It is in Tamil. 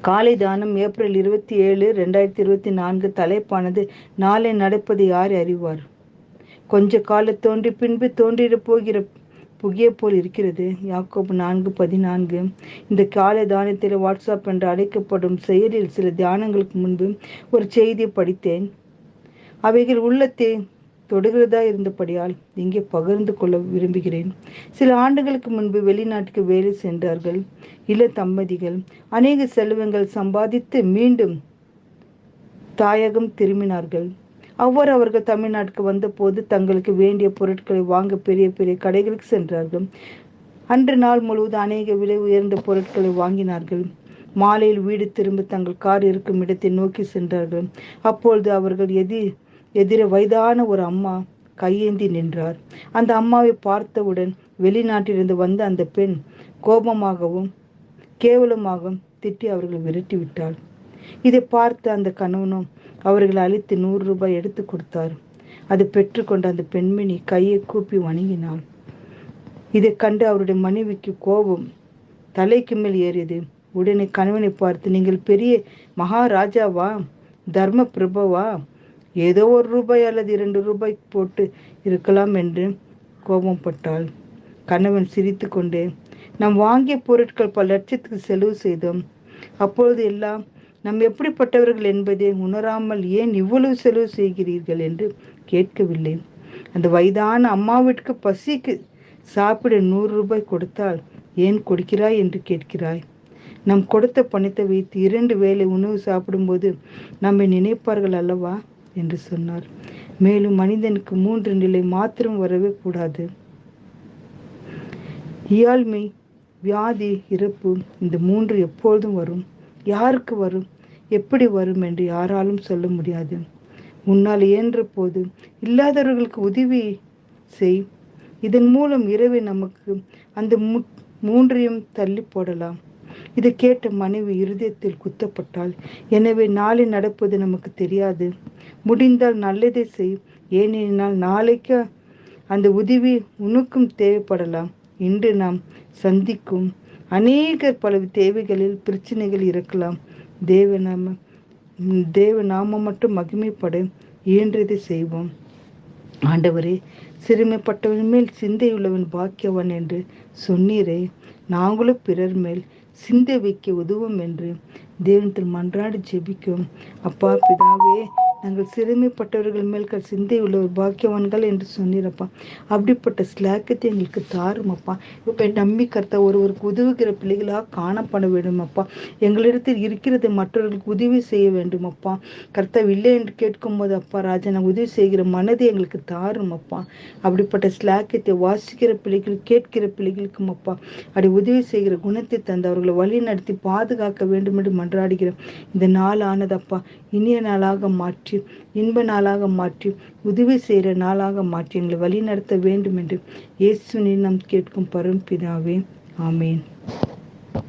காலை தானம் ஏப்ரல் இருபத்தி ஏழு ரெண்டாயிரத்தி இருபத்தி நான்கு தலைப்பானது நாளை நடப்பது யார் அறிவார்? கொஞ்ச கால தோன்றி பின்பு தோன்றிட போகிற புகிய போல் இருக்கிறது. யாக்கோபு நான்கு பதினான்கு. இந்த காலை தானத்தில் வாட்ஸ்அப் என்று அழைக்கப்படும் செயலில் சில தியானங்களுக்கு முன்பு ஒரு செய்தியை படித்தேன். அவைகள் உள்ளத்தை தொடுகிறதா இருந்தபடியால் இங்கே பகிர்ந்து கொள்ள விரும்புகிறேன். சில ஆண்டுகளுக்கு முன்பு வெளிநாட்டுக்கு வேலை சென்றார்கள். இள தம்பதிகள் அநேக செல்வங்கள் சம்பாதித்து மீண்டும் தாயகம் திரும்பினார்கள். அவ்வாறு அவர்கள் தமிழ்நாட்டுக்கு வந்தபோது தங்களுக்கு வேண்டிய பொருட்களை வாங்க பெரிய பெரிய கடைகளுக்கு சென்றார்கள். அன்று நாள் முழுவதும் அநேக விலை உயர்ந்த பொருட்களை வாங்கினார்கள். மாலையில் வீடு திரும்ப தங்கள் கார் இருக்கும் இடத்தை நோக்கி சென்றார்கள். அப்பொழுது அவர்கள் எதி எதிரே வயதான ஒரு அம்மா கையேந்தி நின்றார். அந்த அம்மாவை பார்த்தவுடன் வெளிநாட்டிலிருந்து வந்த அந்த பெண் கோபமாகவும் கேவலமாகவும் திட்டி அவர்கள் விரட்டி விட்டாள். இதை பார்த்த அந்த கணவனும் அவர்களை அழித்து நூறு ரூபாய் எடுத்து கொடுத்தார். அது பெற்றுக்கொண்ட அந்த பெண்மணி கையை கூப்பி வணங்கினாள். இதை கண்டு அவருடைய மனைவிக்கு கோபம் தலைக்கு மேல் ஏறியது. உடனே கணவனை பார்த்து நீங்கள் பெரிய மகாராஜாவா? தர்ம பிரபவா? ஏதோ ஒரு ரூபாய் அல்லது இரண்டு ரூபாய் போட்டு இருக்கலாம் என்று கோபப்பட்டாள். கணவன் சிரித்து கொண்டே நாம் வாங்கிய பொருட்கள் பல லட்சத்துக்கு செலவு செய்தோம். அப்பொழுது எல்லாம் நாம் எப்படிப்பட்டவர்கள் என்பதை உணராமல் ஏன் இவ்வளவு செலவு செய்கிறீர்கள்? என்று கேட்கவில்லை. அந்த வயதான அம்மாவிற்கு பசிக்கு சாப்பிட நூறு ரூபாய் கொடுத்தால் ஏன் கொடுக்கிறாய் என்று கேட்கிறாய். நம் கொடுத்த பணத்தை வைத்து இரண்டு வேளை உணவு சாப்பிடும்போது நம்மை நினைப்பார்கள் அல்லவா? என்று சொன்னார். மேலும் மனிதனுக்கு மூன்று நிலை மாத்திரம் வரவே கூடாது இயாழ்மை வியாதி இறப்பு இந்த மூன்று எப்பொழுதும் வரும். யாருக்கு வரும்? எப்படி வரும் என்று யாராலும் சொல்ல முடியாது. உன்னால் இயன்ற போது இல்லாதவர்களுக்கு உதவி செய். இதன் மூலம் இரவை நமக்கு அந்த மூன்றையும் தள்ளி போடலாம். இதை கேட்ட மனைவி இருதயத்தில் குத்தப்பட்டாள். எனவே நாளை நடப்பது நமக்கு தெரியாது. முடிந்தால் நல்லதை செய். ஏனெனால் நாளைக்கு அந்த உதவி உனக்கும் தேவைப்படலாம் இன்று நாம் சந்திக்கும் அநேக பல தேவைகளில் பிரச்சனைகள் இருக்கலாம். தேவ நாம தேவ நாம மட்டும் மகிமைப்பட. இயன்றதை செய்வோம். ஆண்டவரே சிறுமைப்பட்டவன் மேல் சிந்தையுள்ளவன் பாக்கியவன் என்று சொன்னீரே. நாங்களும் பிறர் மேல் சிந்தை வைக்க உதவும் என்று தேவனத்தில் மன்றாடி ஜெபிக்கும். அப்பா பிதாவே நாங்கள் சிறுமைப்பட்டவர்கள் மேல் சிந்தை உள்ள ஒரு பாக்கியவான்கள் என்று சொன்னீரப்பா. அப்படிப்பட்ட ஸ்லாக்கத்தை எங்களுக்கு தாருமப்பா. இப்போ நம்பி கர்த்த ஒருவருக்கு உதவுகிற பிள்ளைகளாக காணப்பட வேண்டுமப்பா. எங்களிடத்தில் இருக்கிறது மற்றவர்களுக்கு உதவி செய்ய வேண்டுமப்பா. கர்த்தா இல்லை என்று கேட்கும்போது அப்பா ராஜா நாங்கள் உதவி செய்கிற மனதை எங்களுக்கு தாருமப்பா. அப்படிப்பட்ட ஸ்லாக்கத்தை வாசிக்கிற பிள்ளைகள் கேட்கிற பிள்ளைகளுக்கும் அப்பா அப்படி உதவி செய்கிற குணத்தை தந்து அவர்களை வழி நடத்தி பாதுகாக்க வேண்டும் என்று மன்றாடுகிறோம். இந்த நாள் ஆனதப்பா. இனிய நாளாக மாற்றி இன்ப நாளாக மாற்றி உதவி செய்கிற நாளாக மாற்றி எங்களை வழி நடத்த வேண்டும் என்று இயேசு நாம் கேட்கும் பரம்பிதாவே. ஆமேன்.